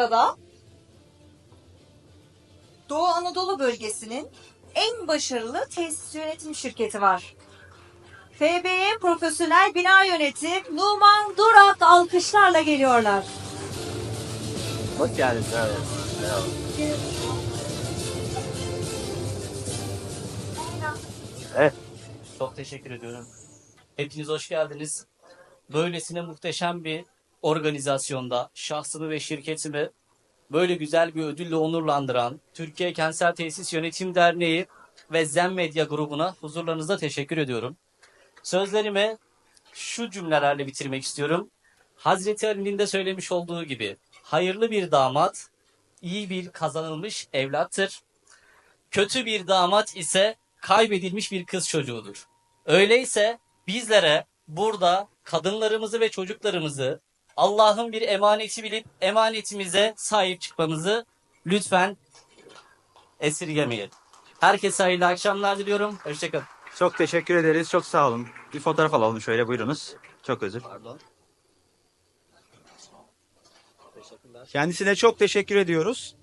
sırada Doğu Anadolu bölgesinin en başarılı tesis yönetim şirketi var. FBE Profesyonel Bina Yönetim Numan Durak alkışlarla geliyorlar. Hoş geldiniz. Evet. Evet. Çok teşekkür ediyorum. Hepiniz hoş geldiniz. Böylesine muhteşem bir organizasyonda şahsımı ve şirketimi böyle güzel bir ödülle onurlandıran Türkiye Kentsel Tesis Yönetim Derneği ve Zen Medya grubuna huzurlarınızda teşekkür ediyorum. Sözlerimi şu cümlelerle bitirmek istiyorum. Hazreti Ali'nin de söylemiş olduğu gibi hayırlı bir damat iyi bir kazanılmış evlattır. Kötü bir damat ise kaybedilmiş bir kız çocuğudur. Öyleyse bizlere burada kadınlarımızı ve çocuklarımızı Allah'ın bir emaneti bilip emanetimize sahip çıkmamızı lütfen esirgemeyin. Herkese hayırlı akşamlar diliyorum. Hoşçakalın. Çok teşekkür ederiz. Çok sağ olun. Bir fotoğraf alalım şöyle buyurunuz. Çok özür. Pardon. Kendisine çok teşekkür ediyoruz.